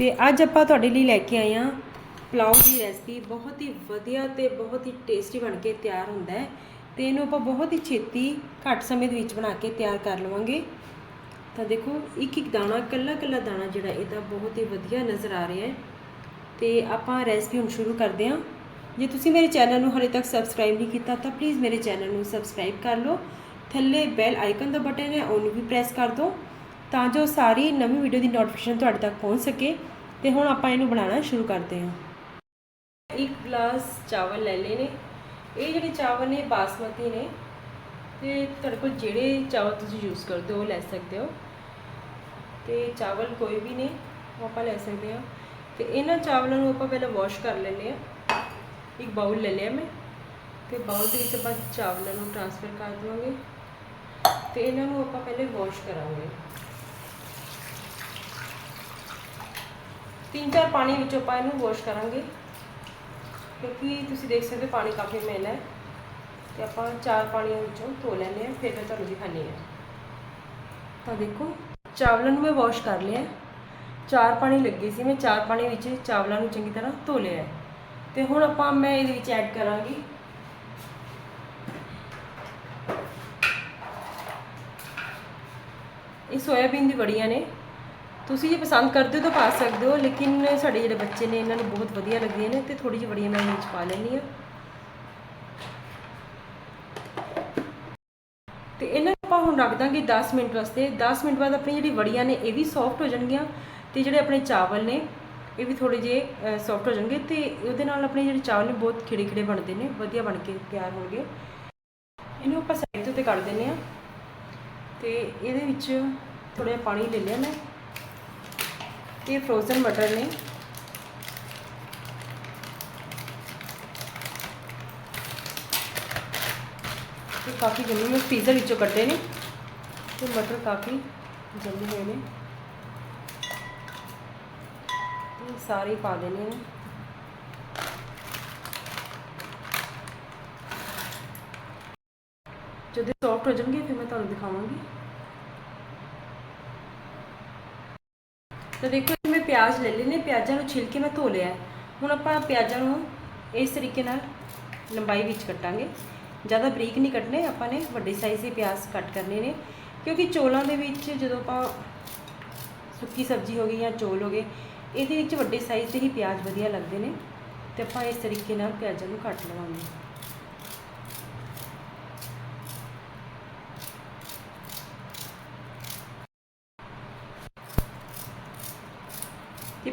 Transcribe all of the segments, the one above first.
ਤੇ ਅੱਜ ਆਪਾਂ ਤੁਹਾਡੇ ਲਈ ਲੈ ਕੇ ਆਏ ਹਾਂ ਪਲਾਉ ਦੀ ਰੈਸਪੀ ਬਹੁਤ ਹੀ ਵਧੀਆ ਤੇ ਬਹੁਤ ਹੀ ਟੇਸਟੀ ਬਣ ਕੇ ਤਿਆਰ ਹੁੰਦਾ ਹੈ ਤੇ ਇਹਨੂੰ ਆਪਾਂ ਬਹੁਤ ਹੀ ਛੇਤੀ ਘੱਟ ਸਮੇਂ ਦੇ ਵਿੱਚ ਬਣਾ ਕੇ ਤਿਆਰ ਕਰ ਲਵਾਂਗੇ। ਤਾਂ ਦੇਖੋ, ਇੱਕ ਇੱਕ ਦਾਣਾ, ਕੱਲਾ ਕੱਲਾ ਦਾਣਾ ਜਿਹੜਾ ਇਹਦਾ ਬਹੁਤ ਹੀ ਵਧੀਆ ਨਜ਼ਰ ਆ ਰਿਹਾ ਹੈ। ਤੇ ਆਪਾਂ ਰੈਸਪੀ ਹੁਣ ਸ਼ੁਰੂ ਕਰਦੇ ਹਾਂ। ਜੇ ਤੁਸੀਂ ਮੇਰੇ ਚੈਨਲ ਨੂੰ ਹਲੇ ਤੱਕ ਸਬਸਕ੍ਰਾਈਬ ਨਹੀਂ ਕੀਤਾ, ਤਾਂ ਪਲੀਜ਼ ਮੇਰੇ ਚੈਨਲ ਨੂੰ ਸਬਸਕ੍ਰਾਈਬ ਕਰ ਲਓ। ਥੱਲੇ ਬੈਲ ਆਈਕਨ ਦਾ ਬਟਨ ਹੈ, ਉਹਨੂੰ ਵੀ ਪ੍ਰੈਸ ਕਰ ਦਿਓ। ਤਾਂ ਜੋ ਸਾਰੀ ਨਵੀਂ ਵੀਡੀਓ ਦੀ ਨੋਟੀਫਿਕੇਸ਼ਨ ਤੁਹਾਡੇ ਤੱਕ ਪਹੁੰਚ ਸਕੇ ਤੇ ਹੁਣ ਆਪਾਂ ਇਹਨੂੰ ਬਣਾਉਣਾ ਸ਼ੁਰੂ ਕਰਦੇ ਹਾਂ। ਇੱਕ ਗਲਾਸ ਚਾਵਲ ਲੈ ਲਏ ਨੇ। ਇਹ ਜਿਹੜੇ ਚਾਵਲ ਨੇ, ਬਾਸਮਤੀ ਨੇ, ਤੇ ਤੁਹਾਡੇ ਕੋਲ ਜਿਹੜੇ ਚਾਵਲ ਤੁਸੀਂ ਯੂਜ਼ ਕਰਦੇ ਹੋ, ਉਹ ਲੈ ਸਕਦੇ ਹੋ। ਤੇ ਚਾਵਲ ਕੋਈ ਵੀ ਨੇ, ਉਹ ਆਪਾਂ ਲੈ ਸਕਦੇ ਹਾਂ। ਤੇ ਇਹਨਾਂ ਚਾਵਲਾਂ ਨੂੰ ਆਪਾਂ ਪਹਿਲਾਂ ਵਾਸ਼ ਕਰ ਲੈਂਦੇ ਆ ਇੱਕ ਬਾਉਲ ਲੈ ਲਿਆ ਮੈਂ। ਤੇ ਬਾਉਲ ਦੇ ਵਿੱਚ ਆਪਾਂ ਚਾਵਲਾਂ ਨੂੰ ਟ੍ਰਾਂਸਫਰ ਕਰ ਦਵਾਂਗੇ। ਤੇ ਇਹਨਾਂ ਨੂੰ ਆਪਾਂ ਪਹਿਲੇ ਵਾਸ਼ ਕਰਾਂਗੇ। ਤਿੰਨ ਚਾਰ ਪਾਣੀ ਵਿੱਚੋਂ ਆਪਾਂ ਇਹਨੂੰ ਵਾਸ਼ ਕਰਾਂਗੇ। ਕਿਉਂਕਿ ਤੁਸੀਂ ਦੇਖ ਸਕਦੇ ਹੋ ਪਾਣੀ ਕਾਫੀ ਮੈਲਾ ਹੈ। ਤੇ ਆਪਾਂ ਚਾਰ ਪਾਣੀਆਂ ਵਿੱਚੋਂ ਧੋ ਲੈਂਦੇ ਆ ਫਿਰ ਮੈਂ ਤੁਹਾਨੂੰ ਦਿਖਾਣੀ ਹੈ। ਤਾਂ ਦੇਖੋ, ਚਾਵਲਾਂ ਨੂੰ ਮੈਂ ਵਾਸ਼ ਕਰ ਲਿਆ। ਚਾਰ ਪਾਣੀ ਲੱਗੇ ਸੀ, ਮੈਂ ਚਾਰ ਪਾਣੀ ਵਿੱਚ ਚਾਵਲਾਂ ਨੂੰ ਚੰਗੀ ਤਰ੍ਹਾਂ ਧੋ ਲਿਆ। ਹੈ। ਤੇ ਹੁਣ ਆਪਾਂ ਮੈਂ ਇਹਦੇ ਵਿੱਚ ਐਡ ਕਰਾਂਗੀ। ਇਹ ਸੋਇਆਬੀਨ ਦੀ ਬੜੀਆਂ ਨੇ। ਤੁਸੀਂ ਜੇ ਪਸੰਦ ਕਰਦੇ ਹੋ ਤਾਂ ਪਾ ਸਕਦੇ ਹੋ, ਲੇਕਿਨ ਸਾਡੇ ਜਿਹੜੇ ਬੱਚੇ ਨੇ, ਇਹਨਾਂ ਨੂੰ ਬਹੁਤ ਵਧੀਆ ਲੱਗਦੀਆਂ ਨੇ ਤੇ ਥੋੜੀ ਜਿਹੀ ਵੜੀਆਂ ਮੈਂ ਇਹਦੇ ਵਿੱਚ ਪਾ ਲੈਣੀ ਆ ਤੇ ਇਹਨਾਂ ਨੂੰ ਆਪਾਂ ਹੁਣ ਰੱਖ ਦਾਂਗੇ 10 ਮਿੰਟ ਵਾਸਤੇ। 10 ਮਿੰਟ ਬਾਅਦ ਆਪਣੀ ਜਿਹੜੀ ਵੜੀਆਂ ਨੇ, ਇਹ ਵੀ ਸੌਫਟ ਹੋ ਜਾਣਗੀਆਂ ਤੇ ਜਿਹੜੇ ਆਪਣੇ ਚਾਵਲ ਨੇ, ਇਹ ਵੀ ਥੋੜੇ ਜਿਹੇ ਸੌਫਟ ਹੋ ਜਾਣਗੇ ਤੇ ਉਹਦੇ ਨਾਲ ਆਪਣੇ ਜਿਹੜੇ ਚਾਵਲ ਨੇ, ਬਹੁਤ ਖਿੜੇ ਖਿੜੇ ਬਣਦੇ ਨੇ, ਵਧੀਆ ਬਣ ਕੇ ਤਿਆਰ ਹੋਣਗੇ। ਇਹਨੂੰ ਆਪਾਂ ਸਾਈਡ ਤੇ ਉੱਤੇ ਕੱਢ ਦਿੰਨੇ ਆ ਤੇ ਇਹਦੇ ਵਿੱਚ ਥੋੜਾ ਜਿਹਾ ਪਾਣੀ ਲੈ ਲਿਆ ਮੈਂ। ਤੇ ਫਰੋਜ਼ਨ ਮਟਰ ਨੇ ਤੇ ਕਾਫੀ ਜੰਮੇ ਮੈਂ ਫ੍ਰੀਜ਼ਰ ਵਿੱਚੋਂ ਕੱਢੇ ਨੇ ਤੇ ਮਟਰ ਕਾਫੀ ਜੰਮੇ ਹੋਏ ਨੇ ਤੇ ਸਾਰੇ ਪਾ ਦੇਣੇ ਨੇ ਜਦੋਂ ਸੌਫਟ ਹੋ ਜਾਣਗੇ ਫਿਰ ਮੈਂ ਤੁਹਾਨੂੰ ਤਾਂ ਦੇਖੋ ਜੀ, ਮੈਂ ਪਿਆਜ਼ ਲੈ ਲਏ ਨੇ ਪਿਆਜ਼ਾਂ ਨੂੰ ਛਿਲ ਕੇ ਮੈਂ ਧੋ ਲਿਆ ਹੁਣ ਆਪਾਂ ਪਿਆਜ਼ਾਂ ਨੂੰ ਇਸ ਤਰੀਕੇ ਨਾਲ ਲੰਬਾਈ ਵਿੱਚ ਕੱਟਾਂਗੇ। ਜ਼ਿਆਦਾ ਬਰੀਕ ਨਹੀਂ ਕੱਟਨੇ ਆਪਾਂ ਨੇ ਵੱਡੇ ਸਾਈਜ਼ ਦੇ ਪਿਆਜ਼ ਕੱਟ ਕਰਨੇ ਨੇ। ਕਿਉਂਕਿ ਚੋਲਾਂ ਦੇ ਵਿੱਚ ਜਦੋਂ ਆਪਾਂ ਸੁੱਕੀ ਸਬਜ਼ੀ ਹੋ ਗਈ ਜਾਂ ਚੋਲ ਹੋ ਗਏ, ਇਹਦੇ ਵਿੱਚ ਵੱਡੇ ਸਾਈਜ਼ ਦੇ ਹੀ ਪਿਆਜ਼ ਵਧੀਆ ਲੱਗਦੇ ਨੇ। ਤੇ ਆਪਾਂ ਇਸ ਤਰੀਕੇ ਨਾਲ ਪਿਆਜ਼ਾਂ ਨੂੰ ਕੱਟ ਲਵਾਂਗੇ।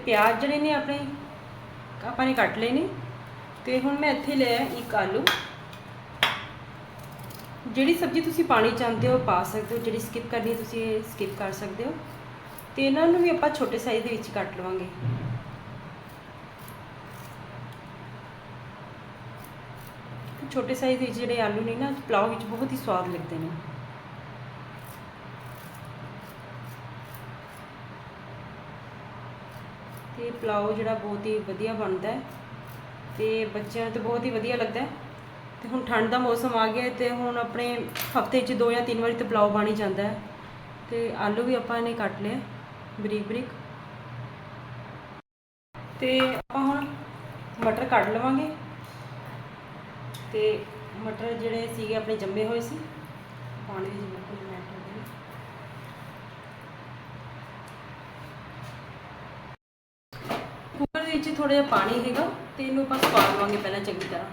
ਪਿਆਜ਼ ਜਿਹੜੇ ਨੇ ਆਪਣੇ, ਆਪਾਂ ਨੇ ਕੱਟ ਲਏ ਨੇ। ਤੇ ਹੁਣ ਮੈਂ ਇੱਥੇ ਲਿਆ ਇੱਕ ਆਲੂ। ਜਿਹੜੀ ਸਬਜ਼ੀ ਤੁਸੀਂ ਪਾਣੀ ਚਾਹੁੰਦੇ ਹੋ ਪਾ ਸਕਦੇ ਹੋ। ਜਿਹੜੀ ਸਕਿਪ ਕਰਨੀ ਤੁਸੀਂ ਇਹ ਸਕਿਪ ਕਰ ਸਕਦੇ ਹੋ। ਤੇ ਇਹਨਾਂ ਨੂੰ ਵੀ ਆਪਾਂ ਛੋਟੇ ਸਾਈਜ਼ ਦੇ ਵਿੱਚ ਕੱਟ ਲਵਾਂਗੇ। ਛੋਟੇ ਸਾਈਜ਼ ਦੇ ਵਿੱਚ ਜਿਹੜੇ ਆਲੂ ਨੇ ਨਾ, ਪਲਾਓ ਵਿੱਚ ਬਹੁਤ ਹੀ ਸਵਾਦ ਲੱਗਦੇ ਨੇ। ਤੇ ਪਲਾਓ ਜਿਹੜਾ ਬਹੁਤ ਹੀ ਵਧੀਆ ਬਣਦਾ ਹੈ ਤੇ ਬੱਚਿਆਂ ਨੂੰ ਤਾਂ ਬਹੁਤ ਹੀ ਵਧੀਆ ਲੱਗਦਾ ਹੈ। ਤੇ ਹੁਣ ਠੰਡ ਦਾ ਮੌਸਮ ਆ ਗਿਆ ਹੈ ਤੇ ਹੁਣ ਆਪਣੇ ਹਫ਼ਤੇ 'ਚ ਦੋ ਜਾਂ ਤਿੰਨ ਵਾਰੀ ਤਾਂ ਪਲਾਓ ਬਣ ਹੀ ਜਾਂਦਾ ਹੈ। ਤੇ ਆਲੂ ਵੀ ਆਪਾਂ ਨੇ ਕੱਟ ਲਿਆ ਬਰੀਕ ਬਰੀਕ। ਤੇ ਆਪਾਂ ਹੁਣ ਮਟਰ ਕੱਢ ਲਵਾਂਗੇ। ਤੇ ਮਟਰ ਜਿਹੜੇ ਸੀਗੇ ਆਪਣੇ ਜੰਮੇ ਹੋਏ ਸੀ, ਪਾਣੀ ਵਿੱਚ ਬਿਲਕੁਲ ਮੈਟ ਹੋ ਗਏ ਕੁੱਕਰ ਦੇ ਵਿੱਚ ਥੋੜਾ ਜਿਹਾ ਪਾਣੀ ਹੈਗਾ ਤੇ ਇਹਨੂੰ ਆਪਾਂ ਸੁਕਾ ਲਵਾਂਗੇ ਪਹਿਲਾਂ ਚੰਗੀ ਤਰ੍ਹਾਂ।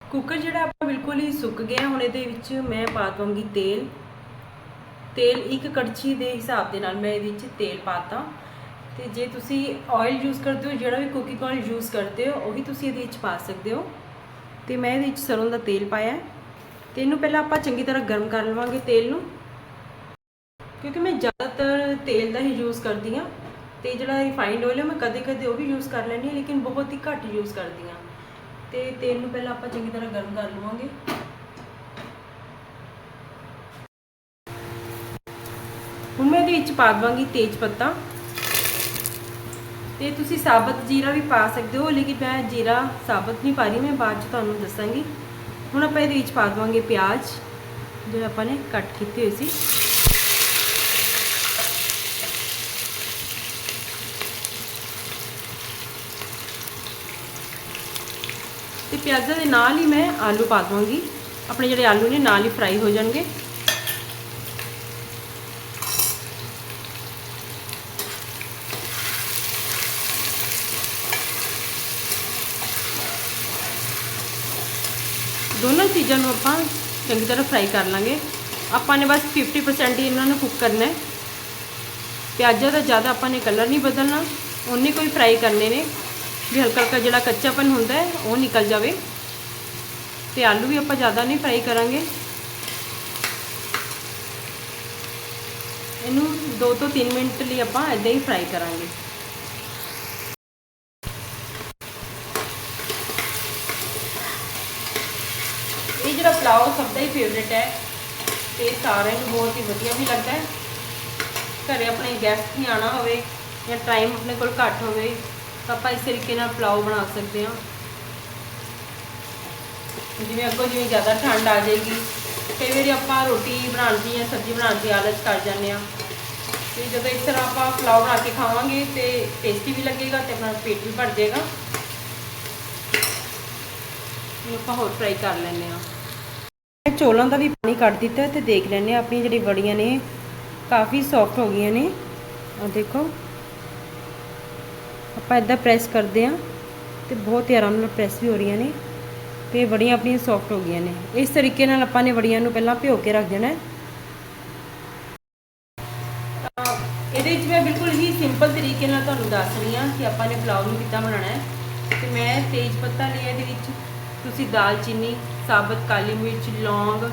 ਕੁੱਕਰ ਜਿਹੜਾ ਆਪਾਂ ਬਿਲਕੁਲ ਹੀ ਸੁੱਕ ਗਿਆ, ਹੁਣ ਇਹਦੇ ਵਿੱਚ ਮੈਂ ਪਾ ਦਵਾਂਗੀ ਤੇਲ। ਤੇਲ ਇੱਕ ਕੜਛੀ ਦੇ ਹਿਸਾਬ ਦੇ ਨਾਲ ਮੈਂ ਇਹਦੇ ਵਿੱਚ ਤੇਲ ਪਾਤਾ ਤੇ ਜੇ ਤੁਸੀਂ ਆਇਲ ਯੂਜ਼ ਕਰਦੇ ਹੋ, ਜਿਹੜਾ ਵੀ ਕੁਕਿੰਗ ਆਇਲ ਯੂਜ਼ ਕਰਦੇ ਹੋ, ਉਹੀ ਤੁਸੀਂ ਇਹਦੇ ਵਿੱਚ ਪਾ ਸਕਦੇ ਹੋ। ਤੇ ਮੈਂ ਇਹਦੇ ਵਿੱਚ ਸਰੋਂ ਦਾ ਤੇਲ ਪਾਇਆ। ਹੈ। ਤੇ ਇਹਨੂੰ ਪਹਿਲਾਂ ਆਪਾਂ ਚੰਗੀ ਤਰ੍ਹਾਂ ਗਰਮ ਕਰ ਲਵਾਂਗੇ ਤੇਲ ਨੂੰ। ਕਿਉਂਕਿ ਮੈਂ ਜ਼ਿਆਦਾਤਰ ਤੇਲ ਦਾ ਹੀ ਯੂਜ਼ ਕਰਦੀ ਹਾਂ। ਤੇ ਜਿਹੜਾ ਰਿਫਾਈਨਡ ਆਇਲ ਹੈ, ਮੈਂ ਕਦੇ ਕਦੇ ਉਹ ਵੀ ਯੂਜ਼ ਕਰ ਲੈਂਦੀ ਹਾਂ, ਲੇਕਿਨ ਬਹੁਤ ਹੀ ਘੱਟ ਯੂਜ਼ ਕਰਦੀ ਹਾਂ। ਤੇ ਤੇਲ ਨੂੰ ਪਹਿਲਾਂ ਆਪਾਂ ਚੰਗੀ ਤਰ੍ਹਾਂ ਗਰਮ ਕਰ ਲਵਾਂਗੇ। ਹੁਣ ਮੈਂ ਇਹਦੇ ਵਿੱਚ ਪਾ ਦਵਾਂਗੀ ਤੇਜ ਪੱਤਾ। ਤੇ ਤੁਸੀਂ ਸਾਬਤ ਜੀਰਾ ਵੀ ਪਾ ਸਕਦੇ ਹੋ, ਲੇਕਿਨ ਮੈਂ ਜੀਰਾ ਸਾਬਤ ਨਹੀਂ ਪਾ ਰਹੀ, ਮੈਂ ਬਾਅਦ ਚ ਤੁਹਾਨੂੰ ਦੱਸਾਂਗੀ। ਹੁਣ ਆਪਾਂ ਇਹਦੇ ਵਿੱਚ ਪਾ ਦਵਾਂਗੇ ਪਿਆਜ਼ ਜਿਹੜੇ ਆਪਾਂ ਨੇ ਕੱਟ ਕੀਤੇ ਹੋਏ ਸੀ। ਪਿਆਜ਼ਾਂ ਦੇ ਨਾਲ ਹੀ ਮੈਂ ਆਲੂ ਪਾ ਦਵਾਂਗੀ। ਆਪਣੇ ਜਿਹੜੇ ਆਲੂ ਨੇ, ਨਾਲ ਹੀ ਫਰਾਈ ਹੋ ਜਾਣਗੇ। ਦੋਨਾਂ ਚੀਜ਼ਾਂ ਨੂੰ ਆਪਾਂ ਚੰਗੀ ਤਰ੍ਹਾਂ ਫਰਾਈ ਕਰ ਲਾਂਗੇ। ਆਪਾਂ ਨੇ ਬਸ 50% ਹੀ ਇਹਨਾਂ ਨੂੰ ਕੁੱਕ ਕਰਨਾ ਹੈ। ਪਿਆਜ਼ਾਂ ਦਾ ਜ਼ਿਆਦਾ ਆਪਾਂ ਨੇ ਕਲਰ ਨਹੀਂ ਬਦਲਣਾ। ਉਹਨੇ ਕੋਈ ਫਰਾਈ ਕਰਨੇ ਨੇ। ਵੀ ਹਲਕਾ ਹਲਕਾ ਜਿਹੜਾ ਕੱਚਾਪਨ ਹੁੰਦਾ ਹੈ, ਉਹ ਨਿਕਲ ਜਾਵੇ। ਤੇ ਆਲੂ ਵੀ ਆਪਾਂ ਜ਼ਿਆਦਾ ਨਹੀਂ ਫਰਾਈ ਕਰਾਂਗੇ। ਇਹਨੂੰ 2 ਤੋਂ 3 ਮਿੰਟ ਲਈ ਆਪਾਂ ਇਦਾਂ ਹੀ ਫਰਾਈ ਕਰਾਂਗੇ। ਇਹ ਜਿਹੜਾ ਪਲਾਓ ਸਭ ਦਾ ਹੀ ਫੇਵਰੇਟ ਹੈ ਤੇ ਸਾਰਿਆਂ ਨੂੰ ਬਹੁਤ ਹੀ ਵਧੀਆ ਵੀ ਲੱਗਦਾ ਹੈ। ਘਰੇ ਆਪਣੇ ਗੈਸਟ ਨਹੀਂ ਆਣਾ ਹੋਵੇ ਜਾਂ ਟਾਈਮ ਆਪਣੇ ਕੋਲ ਘੱਟ ਹੋਵੇ ਤਾਂ ਆਪਾਂ ਇਸ ਤਰੀਕੇ ਨਾਲ ਪਲਾਓ ਬਣਾ ਸਕਦੇ ਹਾਂ। ਜਿਵੇਂ ਅੱਗੋਂ ਜਿਵੇਂ ਜ਼ਿਆਦਾ ਠੰਡ ਆ ਜਾਏਗੀ, ਕਈ ਵਾਰੀ ਆਪਾਂ ਰੋਟੀ ਬਣਾਉਣ ਦੀ ਜਾਂ ਸਬਜ਼ੀ ਬਣਾਉਣ ਦੀ ਆਲਸ ਕਰ ਜਾਂਦੇ ਆ। ਤੇ ਜਦੋਂ ਇਸ ਤਰ੍ਹਾਂ ਆਪਾਂ ਪਲਾਓ ਬਣਾ ਕੇ ਖਾਵਾਂਗੇ ਤੇ ਟੇਸਟੀ ਵੀ ਲੱਗੇਗਾ ਤੇ ਆਪਣਾ ਪੇਟ ਵੀ ਭਰ ਜਾਏਗਾ। ਇਹਨੂੰ ਆਪਾਂ ਹੋਰ ਫਰਾਈ ਕਰ ਲੈਂਦੇ ਆ ਮੈਂ ਚੋਲਾਂ ਦਾ ਵੀ ਪਾਣੀ ਕੱਢ ਦਿੱਤਾ ਤੇ ਦੇਖ ਲੈਂਦੇ ਆ ਆਪਣੀ ਜਿਹੜੀ ਬੜੀਆਂ ਨੇ ਕਾਫੀ ਸੌਫਟ ਹੋ ਗਈਆਂ ਨੇ। ਆ ਦੇਖੋ। ਆਪਾਂ ਇਦਾਂ ਪ੍ਰੈਸ ਕਰਦੇ ਆ ਤੇ ਬਹੁਤ ਹੀ ਆਰਾਮ ਨਾਲ ਪ੍ਰੈਸ ਵੀ ਹੋ ਰਹੀਆਂ ਨੇ ਤੇ ਵੜੀਆਂ ਆਪਣੀਆਂ ਸੌਫਟ ਹੋ ਗਈਆਂ ਨੇ। ਇਸ ਤਰੀਕੇ ਨਾਲ ਆਪਾਂ ਨੇ ਵੜੀਆਂ ਨੂੰ ਪਹਿਲਾਂ ਭਿਓ ਕੇ ਰੱਖ ਦੇਣਾ ਹੈ। ਇਹਦੇ ਵਿੱਚ ਮੈਂ ਬਿਲਕੁਲ ਹੀ ਸਿੰਪਲ ਤਰੀਕੇ ਨਾਲ ਤੁਹਾਨੂੰ ਦੱਸ ਰਹੀ ਹਾਂ ਕਿ ਆਪਾਂ ਨੇ ਪਲਾਉ ਨੂੰ ਕਿੱਦਾਂ ਬਣਾਉਣਾ ਹੈ। ਤੇ ਮੈਂ ਤੇਜ ਪੱਤਾ ਲਿਆ ਇਹਦੇ ਵਿੱਚ। ਤੁਸੀਂ ਦਾਲਚੀਨੀ ਸਾਬਤ, ਕਾਲੀ ਮਿਰਚ, ਲੌਂਗ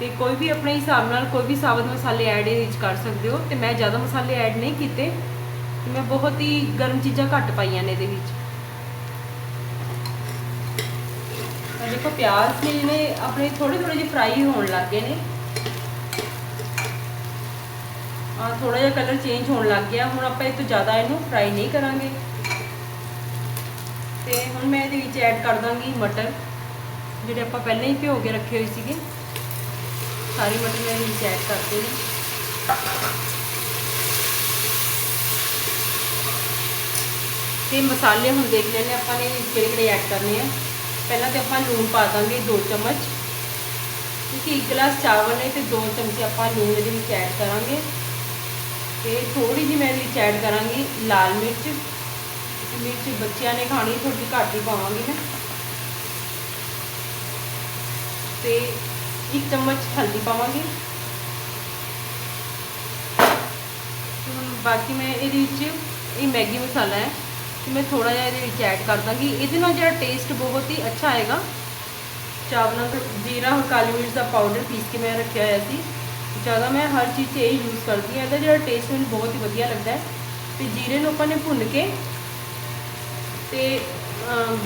ਤੇ ਕੋਈ ਵੀ ਆਪਣੇ ਹਿਸਾਬ ਨਾਲ ਕੋਈ ਵੀ ਸਾਬਤ ਮਸਾਲੇ ਐਡ ਇਹਦੇ ਵਿੱਚ ਕਰ ਸਕਦੇ ਹੋ। ਤੇ ਮੈਂ ਜ਼ਿਆਦਾ ਮਸਾਲੇ ਐਡ ਨਹੀਂ ਕੀਤੇ। ਮੈਂ ਬਹੁਤ ਹੀ ਗਰਮ ਚੀਜ਼ਾਂ ਘੱਟ ਪਾਈਆਂ ਨੇ ਇਹਦੇ ਵਿੱਚ। ਤਾਂ ਦੇਖੋ ਪਿਆਜ਼ ਨੇ ਜਿਹੜੇ ਆਪਣੇ ਥੋੜੇ ਥੋੜੇ ਜਿਹੇ ਫਰਾਈ ਹੋਣ ਲੱਗ ਗਏ ਨੇ। ਆ ਥੋੜਾ ਜਿਹਾ ਕਲਰ ਚੇਂਜ ਹੋਣ ਲੱਗ ਗਿਆ। ਹੁਣ ਆਪਾਂ ਇਹ ਤੋਂ ਜ਼ਿਆਦਾ ਇਹਨੂੰ ਫਰਾਈ ਨਹੀਂ ਕਰਾਂਗੇ। ਤੇ ਹੁਣ ਮੈਂ ਇਹਦੇ ਵਿੱਚ ਐਡ ਕਰ ਦਾਂਗੀ ਮਟਰ, ਜਿਹੜੇ ਆਪਾਂ ਪਹਿਲਾਂ ਹੀ ਭਿਓ ਕੇ ਰੱਖੇ ਹੋਏ ਸੀਗੇ। ਸਾਰੇ ਮਟਰ ਮੈਂ ਇਹਦੇ ਵਿੱਚ ਐਡ ਕਰਤੇ ਨੇ। ਤੇ ਮਸਾਲੇ ਹੁਣ ਦੇਖ ਲੈਣੇ ਆਪਾਂ ਨੇ ਕਿਹੜੇ ਕਿਹੜੇ ਐਡ ਕਰਨੇ ਆ। ਪਹਿਲਾਂ ਤੇ ਆਪਾਂ ਲੂਣ ਪਾ ਦਾਂਗੇ 2 ਚਮਚ। ਕਿਉਂਕਿ 1 ਗਲਾਸ ਚਾਵਲ ਨੇ ਤੇ 2 ਚਮਚੇ ਆਪਾਂ ਲੂਣ ਇਹਦੇ ਵਿੱਚ ਐਡ ਕਰਾਂਗੇ। ਤੇ ਥੋੜੀ ਜਿਹੀ ਮੈਂ ਇਹਦੇ ਵਿੱਚ ਐਡ ਕਰਾਂਗੀ ਲਾਲ ਮਿਰਚ। ਮਿਰਚ ਬੱਚਿਆਂ ਨੇ ਖਾਣੀ ਥੋੜੀ ਘੱਟ ਹੀ ਪਾਵਾਂਗੀ ਮੈਂ। ਤੇ 1 ਚਮਚ ਹਲਦੀ ਪਾਵਾਂਗੀ। ਹੁਣ ਬਾਕੀ ਮੈਂ ਇਹਦੇ ਵਿੱਚ ਇਹ ਮੈਗੀ ਮਸਾਲਾ ਹੈ। ਮੈਂ ਥੋੜਾ ਜਿਹਾ ਇਹਦੇ ਵਿੱਚ ਐਡ ਕਰ ਦਾਂਗੀ। ਇਹਦੇ ਨਾਲ ਜਿਹੜਾ ਟੇਸਟ ਬਹੁਤ ਹੀ ਅੱਛਾ ਆਏਗਾ। ਚਾਵਲਾਂ ਦਾ ਜੀਰਾ ਔਰ ਕਾਲੀ ਮਿਰਚ ਦਾ ਪਾਊਡਰ ਪੀਸ ਕੇ ਮੈਂ ਰੱਖਿਆ ਹੋਇਆ ਸੀ। ਜ਼ਿਆਦਾ ਮੈਂ ਹਰ ਚੀਜ਼ 'ਚ ਇਹ ਯੂਜ਼ ਕਰਦੀ ਹਾਂ। ਇਹਦਾ ਜਿਹੜਾ ਟੇਸਟ ਮੈਨੂੰ ਬਹੁਤ ਹੀ ਵਧੀਆ ਲੱਗਦਾ ਹੈ। ਤੇ ਜੀਰੇ ਨੂੰ ਆਪਾਂ ਨੇ ਭੁੰਨ ਕੇ ਤੇ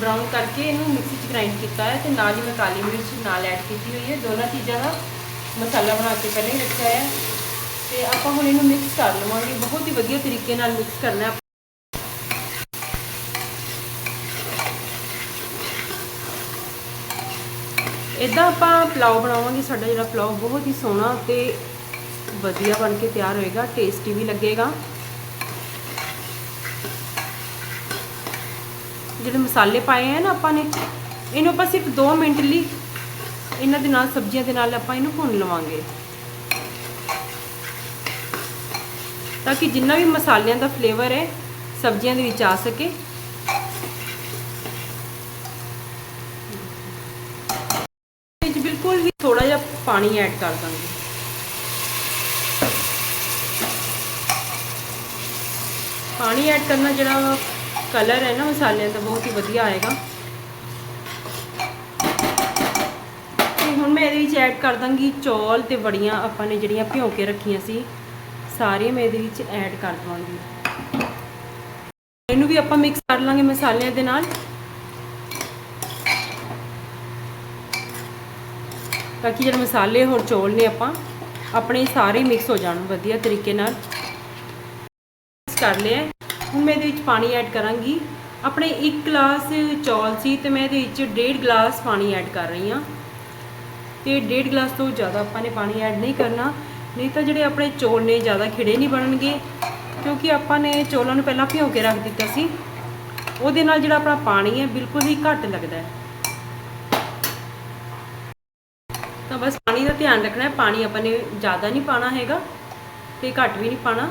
ਬਰਾਊਨ ਕਰਕੇ ਇਹਨੂੰ ਮਿਕਸੀ 'ਚ ਗ੍ਰਾਈਂਡ ਕੀਤਾ ਹੈ ਤੇ ਨਾਲ ਹੀ ਮੈਂ ਕਾਲੀ ਮਿਰਚ ਨਾਲ ਐਡ ਕੀਤੀ ਹੋਈ ਹੈ। ਦੋਨਾਂ ਚੀਜ਼ਾਂ ਦਾ ਮਸਾਲਾ ਬਣਾ ਕੇ ਪਹਿਲਾਂ ਹੀ ਰੱਖਿਆ ਹੈ। ਤੇ ਆਪਾਂ ਹੁਣ ਇਹਨੂੰ ਮਿਕਸ ਕਰ ਲਵਾਂਗੇ। ਬਹੁਤ ਹੀ ਵਧੀਆ ਤਰੀਕੇ ਨਾਲ ਮਿਕਸ ਕਰਨਾ ਹੈ ਇਦਾਂ ਆਪਾਂ ਪਲਾਓ ਬਣਾਵਾਂਗੇ, ਸਾਡਾ ਜਿਹੜਾ ਪਲਾਓ ਬਹੁਤ ਹੀ ਸੋਹਣਾ ਤੇ ਵਧੀਆ ਬਣ ਕੇ ਤਿਆਰ ਹੋਏਗਾ, ਟੇਸਟੀ ਵੀ ਲੱਗੇਗਾ। ਜਿਹੜੇ ਮਸਾਲੇ ਪਾਏ ਆ ਨਾ ਆਪਾਂ ਨੇ, ਇਹਨੂੰ ਆਪਾਂ ਸਿਰਫ 2 ਮਿੰਟ ਲਈ ਇਹਨਾਂ ਦੇ ਨਾਲ, ਸਬਜ਼ੀਆਂ ਦੇ ਨਾਲ ਆਪਾਂ ਇਹਨੂੰ ਭੁੰਨ ਲਵਾਂਗੇ। ਤਾਂ ਕਿ ਜਿੰਨਾ ਵੀ ਮਸਾਲਿਆਂ ਦਾ ਫਲੇਵਰ ਹੈ, ਸਬਜ਼ੀਆਂ ਦੇ ਵਿੱਚ ਆ ਸਕੇ ਵਿੱਚ ਬਿਲਕੁਲ ਵੀ ਥੋੜਾ ਜਿਹਾ ਪਾਣੀ ਐਡ ਕਰ ਦਾਂਗੇ। ਪਾਣੀ ਐਡ ਕਰਨਾ ਜਿਹੜਾ ਕਲਰ ਹੈ ਨਾ ਮਸਾਲਿਆਂ ਦਾ, ਬਹੁਤ ਹੀ ਵਧੀਆ ਆਏਗਾ। ਤੇ ਹੁਣ ਮੈਂ ਇਹਦੇ ਵਿੱਚ ਐਡ ਕਰ ਦਾਂਗੀ ਚੌਲ ਤੇ ਵੜੀਆਂ, ਆਪਾਂ ਨੇ ਜਿਹੜੀਆਂ ਭਿਓ ਕੇ ਰੱਖੀਆਂ ਸੀ, ਸਾਰੀਆਂ ਮੈਂ ਇਹਦੇ ਵਿੱਚ ਐਡ ਕਰ ਦਵਾਂਗੀ। ਇਹਨੂੰ ਵੀ ਆਪਾਂ ਮਿਕਸ ਕਰ ਲਾਂਗੇ ਮਸਾਲਿਆਂ ਦੇ ਨਾਲ। ਤਾਂ ਕਿ ਜਿਹੜੇ ਮਸਾਲੇ ਹੋਰ ਚੌਲ ਨੇ ਆਪਾਂ ਆਪਣੇ ਸਾਰੇ ਮਿਕਸ ਹੋ ਜਾਣ ਵਧੀਆ ਤਰੀਕੇ ਨਾਲ। ਮਿਕਸ ਕਰ ਲਿਆ ਹੁਣ ਮੈਂ ਇਹਦੇ ਵਿੱਚ ਪਾਣੀ ਐਡ ਕਰਾਂਗੀ। ਆਪਣੇ 1 ਗਲਾਸ ਚੌਲ ਸੀ ਤੇ ਮੈਂ ਇਹਦੇ ਵਿੱਚ 1.5 ਗਲਾਸ ਪਾਣੀ ਐਡ ਕਰ ਰਹੀ ਹਾਂ। ਤੇ 1.5 ਗਲਾਸ ਤੋਂ ਜ਼ਿਆਦਾ ਆਪਾਂ ਨੇ ਪਾਣੀ ਐਡ ਨਹੀਂ ਕਰਨਾ। ਨਹੀਂ ਤਾਂ ਜਿਹੜੇ ਆਪਣੇ ਚੌਲ ਨੇ ਜ਼ਿਆਦਾ ਖਿੜੇ ਨਹੀਂ ਬਣਨਗੇ, ਕਿਉਂਕਿ ਆਪਾਂ ਨੇ ਚੌਲਾਂ ਨੂੰ ਪਹਿਲਾਂ ਭਿਓ ਕੇ ਰੱਖ ਦਿੱਤਾ ਸੀ। ਉਹਦੇ ਨਾਲ ਜਿਹੜਾ ਆਪਣਾ ਪਾਣੀ ਹੈ, ਬਿਲਕੁਲ ਹੀ ਘੱਟ ਲੱਗਦਾ ਹੈ। ਤਾਂ ਬਸ ਪਾਣੀ ਦਾ ਧਿਆਨ ਰੱਖਣਾ ਹੈ। ਪਾਣੀ ਆਪਾਂ ਨੇ ਜ਼ਿਆਦਾ ਨਹੀਂ ਪਾਣਾ ਹੈਗਾ ਤੇ ਘੱਟ ਵੀ ਨਹੀਂ ਪਾਣਾ।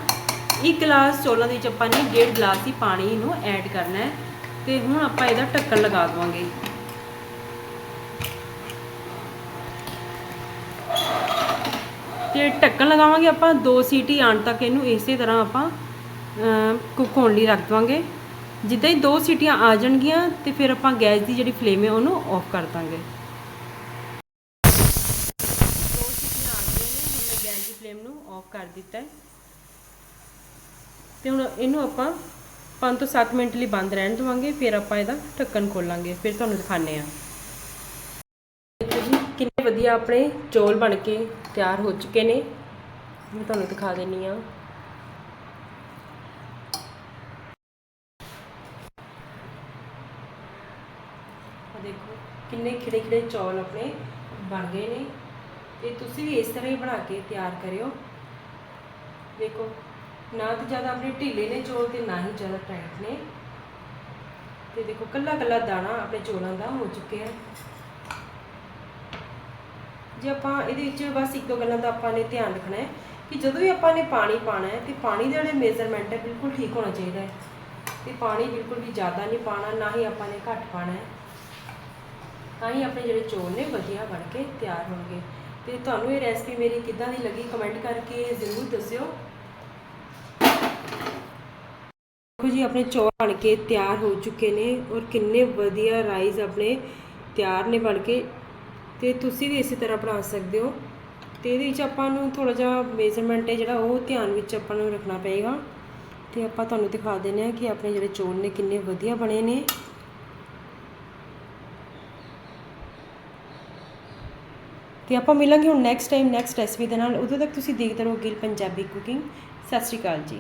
ਇੱਕ ਗਲਾਸ ਚੌਲਾਂ ਦੇ ਵਿੱਚ ਆਪਾਂ ਨੇ ਡੇਢ ਗਲਾਸ ਹੀ ਪਾਣੀ ਨੂੰ ਐਡ ਕਰਨਾ ਹੈ ਤੇ ਹੁਣ ਆਪਾਂ ਇਹਦਾ ਢੱਕਣ ਲਗਾ ਦਵਾਂਗੇ। ਤੇ ਢੱਕਣ ਲਗਾਵਾਂਗੇ ਆਪਾਂ, ਦੋ ਸੀਟੀ ਆਉਣ ਤੱਕ ਇਹਨੂੰ ਇਸੇ ਤਰ੍ਹਾਂ ਆਪਾਂ ਕੁੱਕ ਹੋਣ ਲਈ ਰੱਖ ਦਵਾਂਗੇ। ਜਿੱਦਾਂ ਹੀ ਦੋ ਸੀਟੀਆਂ ਆ ਜਾਣਗੀਆਂ ਤੇ ਫਿਰ ਆਪਾਂ ਗੈਸ ਦੀ ਜਿਹੜੀ ਫਲੇਮ ਹੈ ਉਹਨੂੰ ਆਫ ਕਰ ਦਾਂਗੇ ਦੋ ਸੀਟੀਆਂ ਆ ਗਈਆਂ ਨੇ ਹੁਣ ਮੈਂ ਗੈਸ ਦੀ ਫਲੇਮ ਨੂੰ ਆਫ ਕਰ ਦਿੱਤਾ ਹੈ। ਤੇ ਹੁਣ ਇਹਨੂੰ ਆਪਾਂ 5 ਤੋਂ 7 ਮਿੰਟ ਲਈ ਬੰਦ ਰਹਿਣ ਦਵਾਂਗੇ, ਫਿਰ ਆਪਾਂ ਇਹਦਾ ਢੱਕਣ ਖੋਲਾਂਗੇ। ਫਿਰ ਤੁਹਾਨੂੰ ਦਿਖਾਣੇ ਆ ਦੇਖੋ ਜੀ, ਕਿੰਨੇ ਵਧੀਆ ਆਪਣੇ ਚੌਲ ਬਣ ਕੇ ਤਿਆਰ ਹੋ ਚੁੱਕੇ ਨੇ। ਮੈਂ ਤੁਹਾਨੂੰ ਦਿਖਾ ਦੇਣੀ ਆ ਦੇਖੋ, ਕਿੰਨੇ ਖਿੜੇ ਖਿੜੇ ਚੌਲ ਆਪਣੇ ਬਣ ਗਏ ਨੇ। ਤੇ ਤੁਸੀਂ ਵੀ ਇਸ ਤਰ੍ਹਾਂ ਹੀ ਬਣਾ ਕੇ ਤਿਆਰ ਕਰਿਓ। ਦੇਖੋ, ਨਾ ਤਾਂ ਜ਼ਿਆਦਾ ਆਪਣੇ ਢੀਲੇ ਨੇ ਚੌਲ ਤੇ ਨਾ ਹੀ ਜ਼ਿਆਦਾ ਟਾਈਟ ਨੇ। ਤੇ ਦੇਖੋ, ਕੱਲਾ ਕੱਲਾ ਦਾਣਾ ਆਪਣੇ ਚੌਲਾਂ ਦਾ ਹੋ ਚੁੱਕਿਆ। ਜੇ ਆਪਾਂ ਇਹਦੇ ਵਿੱਚ ਬਸ ਇੱਕ ਦੋ ਗੱਲਾਂ ਦਾ ਆਪਾਂ ਨੇ ਧਿਆਨ ਰੱਖਣਾ ਹੈ ਕਿ ਜਦੋਂ ਵੀ ਆਪਾਂ ਨੇ ਪਾਣੀ ਪਾਣਾ ਹੈ, ਤੇ ਪਾਣੀ ਦਾ ਜਿਹੜਾ ਮੇਜ਼ਰਮੈਂਟ ਹੈ, ਬਿਲਕੁਲ ਠੀਕ ਹੋਣਾ ਚਾਹੀਦਾ ਹੈ। ਤੇ ਪਾਣੀ ਬਿਲਕੁਲ ਵੀ ਜ਼ਿਆਦਾ ਨਹੀਂ ਪਾਣਾ ਨਾ ਹੀ ਆਪਾਂ ਨੇ ਘੱਟ ਪਾਣਾ ਹੈ। ਤਾਂ ਹੀ ਆਪਣੇ ਜਿਹੜੇ ਚੌਲ ਨੇ, ਵਧੀਆ ਬਣ ਕੇ ਤਿਆਰ ਹੋਣਗੇ। ਤੇ ਤੁਹਾਨੂੰ ਇਹ ਰੈਸਪੀ ਮੇਰੀ ਕਿੱਦਾਂ ਦੀ ਲੱਗੀ ਕਮੈਂਟ ਕਰਕੇ ਜ਼ਰੂਰ ਦੱਸਿਓ। ਦੇਖੋ ਜੀ, ਆਪਣੇ ਚੌਲ ਬਣ ਕੇ ਤਿਆਰ ਹੋ ਚੁੱਕੇ ਨੇ ਔਰ ਕਿੰਨੇ ਵਧੀਆ ਰਾਈਸ ਆਪਣੇ ਤਿਆਰ ਨੇ ਬਣ ਕੇ। ਤੇ ਤੁਸੀਂ ਵੀ ਇਸੇ ਤਰ੍ਹਾਂ ਬਣਾ ਸਕਦੇ ਹੋ। ਤੇ ਇਹਦੇ ਵਿੱਚ ਆਪਾਂ ਨੂੰ ਥੋੜਾ ਜਿਹਾ ਮੇਜ਼ਰਮੈਂਟ ਹੈ ਜਿਹੜਾ, ਉਹ ਧਿਆਨ ਵਿੱਚ ਆਪਾਂ ਨੂੰ ਰੱਖਣਾ ਪਏਗਾ। ਤੇ ਆਪਾਂ ਤੁਹਾਨੂੰ ਦਿਖਾ ਦਿੰਦੇ ਹਾਂ ਕਿ ਆਪਣੇ ਜਿਹੜੇ ਚੌਲ ਨੇ, ਕਿੰਨੇ ਵਧੀਆ ਬਣੇ ਨੇ। ਤੇ ਆਪਾਂ ਮਿਲਾਂਗੇ ਹੁਣ ਨੈਕਸਟ ਟਾਈਮ ਨੈਕਸਟ ਰੈਸਪੀ ਦੇ ਨਾਲ। ਉਦੋਂ ਤੱਕ ਤੁਸੀਂ ਦੇਖਦੇ ਰਹੋ ਗਿਲ ਪੰਜਾਬੀ ਕੁਕਿੰਗ ਸਤਿ ਸ਼੍ਰੀ ਅਕਾਲ ਜੀ।